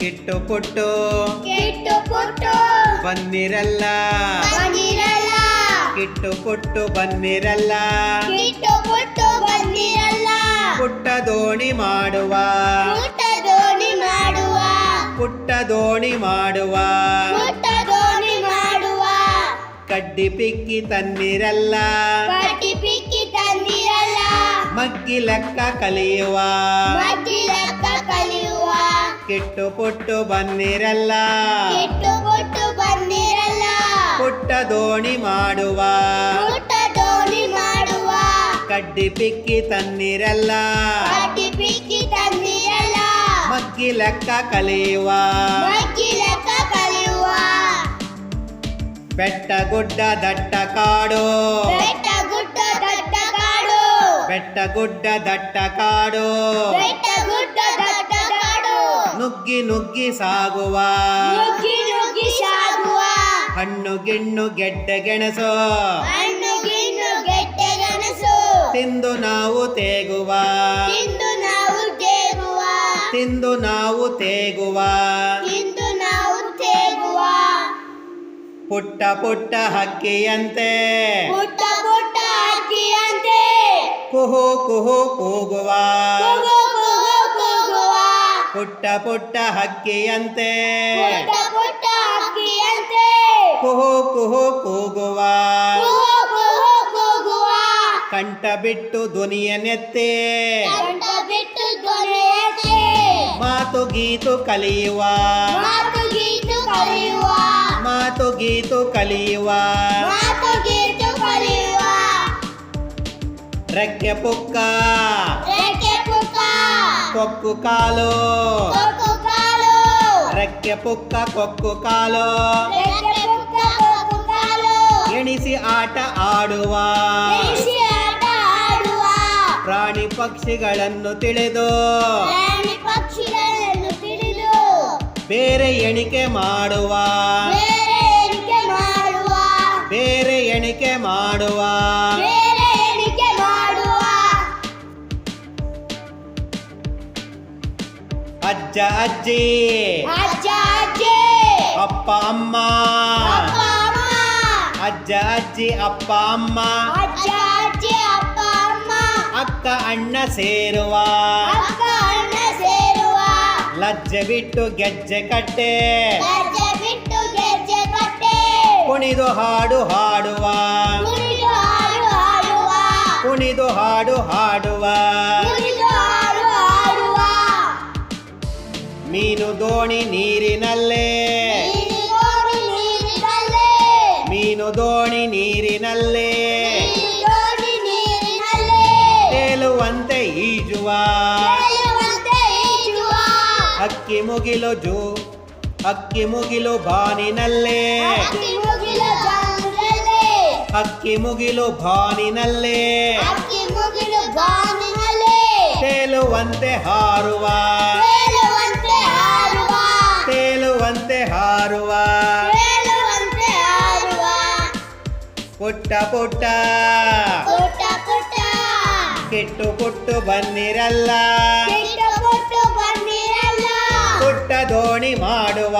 ಕಿಟ್ಟು ಪುಟ್ಟು ಕೆಟ್ಟು ಪುಟ್ಟು ಬಂದಿರಲ್ಲ. ಬಂದಿರಲ್ಲ. ಕಿಟ್ಟು ಪುಟ್ಟು ಬಂದಿರಲ್ಲ. ಕೆಟ್ಟು ಪುಟ್ಟು ಬಂದಿರಲ್ಲ. ಪುಟ್ಟ ದೋಣಿ ಮಾಡುವ. ಪುಟ್ಟ ದೋಣಿ ಮಾಡುವ. ಪುಟ್ಟ ದೋಣಿ ಮಾಡುವ. ಪುಟ್ಟ ದೋಣಿ ಮಾಡುವ. ಕಡ್ಡಿ ಪಿಕ್ಕಿ ತನ್ನಿರಲ್ಲ ಕಡ್ಡಿ ಪಿಕ್ಕಿ ತನ್ನಿರಲ್ಲ ಮಗ್ಗಿ ಲೆಕ್ಕ ಕಲಿಯುವ. ಮಗ್ಗಿ ಕಲಿಯುವ ಕಿಟ್ಟು ಪುಟ್ಟು ಬನ್ನಿರಲ್ಲ. ಕೆಟ್ಟು ಪುಟ್ಟು ಬನ್ನಿರಲ್ಲ. ಪುಟ್ಟ ದೋಣಿ ಮಾಡುವ. ಪುಟ್ಟ ದೋಣಿ ಮಾಡುವ. ಕಡ್ಡಿ ಪಿಕ್ಕಿ ತನ್ನಿರಲ್ಲ. ಕಡ್ಡಿ ಪಿಕ್ಕಿ ತನ್ನಿರಲ್ಲ. ಮಗ್ಗಿ ಲೆಕ್ಕ ಕಲಿಯುವ. ಮದ್ದಿಲಕ್ಕ ಕಲಿಯುವ. ಬೆಟ್ಟ ಗುಡ್ಡ ದಟ್ಟ ಕಾಡು. ಬೆಟ್ಟ ಗುಡ್ಡ ದಟ್ಟ ಕಾಡು. ಬೆಟ್ಟ ಗುಡ್ಡ ದಟ್ಟ ಕಾಡು. ಬೆಟ್ಟ ಗುಡ್ಡ ದಟ್ಟ ಕಾಡು ನುಗ್ಗಿ ನುಗ್ಗಿ ಸಾಗುವ. ನುಗ್ಗಿ ನುಗ್ಗಿ ಸಾಗುವ. ಹಣ್ಣು ಗಿಣ್ಣು ಗೆಡ್ಡೆ ಗೆಣಸು. ಹಣ್ಣು ಗಿಣ್ಣು ಗೆಡ್ಡೆ ಗೆಣಸು. ತಿಂದು ನಾವು ತೇಗುವ. ತಿಂದು ನಾವು ತೇಗುವ. ತಿಂದು ನಾವು ತೇಗುವ. ತಿಂದು ನಾವು ತೇಗುವ. ಪುಟ್ಟ ಪುಟ್ಟ ಹಕ್ಕಿಯಂತೆ. ಪುಟ್ಟ ಪುಟ್ಟ ಹಕ್ಕಿಯಂತೆ. ಕುಹು ಕುಹು ಕೂಗುವ. ಕೂಗು ಕೂಗು ಕೂಗುವ ಪುಟ್ಟ ಪುಟ್ಟ ಹಕ್ಕಿಯಂತೆ. ಪುಟ್ಟ ಪುಟ್ಟ ಅಕ್ಕಿಯಂತೆ ಕುಹು ಕುಹು ಕೂಗುವ. ಕಂಟ ಕೂಗು ಕೂಗುವ. ಕಂಠ ಬಿಟ್ಟು ಕಂಠ ಬಿಟ್ಟು ದೊರೆಯತೆ ಮಾತು ಗೀತು ಕಲಿಯುವ. ಮಾತು ಗೀತು ಕಲಿಯುವ. ಮಾತು ಗೀತು ಕಲಿಯುವ. ಮಾತು ಗೀತು ಕಲಿಯುವ. ರೆಕ್ಕೆ ಪುಕ್ಕ. ರೆಕ್ಕೆ ಪುಕ್ಕ ಕೊಕ್ಕು ಕಾಲು. ರೆಕ್ಕೆ ಪುಕ್ಕ ಕೊಕ್ಕು ಕಾಲು. ಎಣಿಸಿ ಆಟ ಆಡುವ. ಪ್ರಾಣಿ ಪಕ್ಷಿಗಳನ್ನು ತಿಳಿದು. ಬೇರೆ ಎಣಿಕೆ ಮಾಡುವ. ಅಜ್ಜ ಅಜ್ಜಿ. ಅಜ್ಜ ಅಜ್ಜಿ. ಅಪ್ಪ ಅಮ್ಮ. ಅಪ್ಪ ಅಮ್ಮ. ಅಜ್ಜ ಅಜ್ಜಿ ಅಪ್ಪ ಅಮ್ಮ. ಅಜ್ಜ ಅಜ್ಜಿ ಅಪ್ಪ ಅಮ್ಮ. ಅಕ್ಕ ಅಣ್ಣ ಸೇರುವ. ಅಕ್ಕ ಅಣ್ಣ ಸೇರುವ. ಲಜ್ಜೆ ಬಿಟ್ಟು ಗೆಜ್ಜೆ ಕಟ್ಟೆ. ಲಜ್ಜೆ ಬಿಟ್ಟು ಗೆಜ್ಜೆ ಕಟ್ಟೆ. ಕುಣಿದು ಹಾಡು ಹಾಡುವ. ಕುಣಿದು ಹಾಡು ಹಾಡುವ. ಕುಣಿದು ಹಾಡು ಹಾಡುವ. ಮೀನು ದೋಣಿ ನೀರಿನಲ್ಲೇ. ಮೀನು ದೋಣಿ ನೀರಿನಲ್ಲೇ. ತೇಲುವಂತೆ ಈಜುವ. ಅಕ್ಕಿ ಮುಗಿಲು ಜೋ ಅಕ್ಕಿ ಮುಗಿಲು ಬಾನಿನಲ್ಲೇ. ಅಕ್ಕಿ ಮುಗಿಲ ಬಾನಿನಲ್ಲೇ. ತೇಲುವಂತೆ ಹಾರುವ. ತೇಲುವಂತೆ ಹಾರುವ. ಪುಟ್ಟ ಪುಟ್ಟ. ಕೆಟ್ಟು ಪುಟ್ಟ ಬಂದಿರಲ್ಲ ಪುಟ್ಟ ದೋಣಿ ಮಾಡುವ.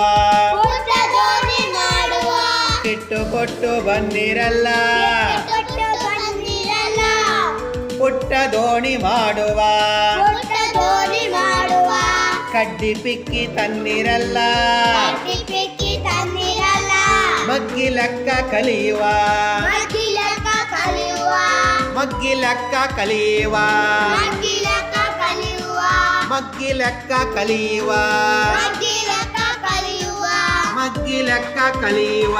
ಕೆಟ್ಟು ಕಿಟ್ಟು ಬಂದಿರಲ್ಲ ಪುಟ್ಟ ದೋಣಿ ಮಾಡುವ. ಕಡ್ಡಿ ಪಿಕ್ಕಿ ತನ್ನಿರಲ್ಲ ಕಟ್ಟಿ ಪಿಕ್ಕಿ ತಂದಿರಲ್ಲ ಮಗ್ಗಿ ಲೆಕ್ಕ ಕಲಿಯುವ ಮಗ್ಗಿಲಕ್ಕ ಕಲಿಯುವ ಮಗ್ಗಿ ಲೆಕ್ಕ ಕಲಿಯುವ ಮಗ್ಗಿಲಕ್ಕ ಕಲಿಯುವ ಮಗ್ಗಿ ಲೆಕ್ಕ ಕಲಿಯುವ ಮಗ್ಗಿಲಕ್ಕ ಕಲಿಯುವ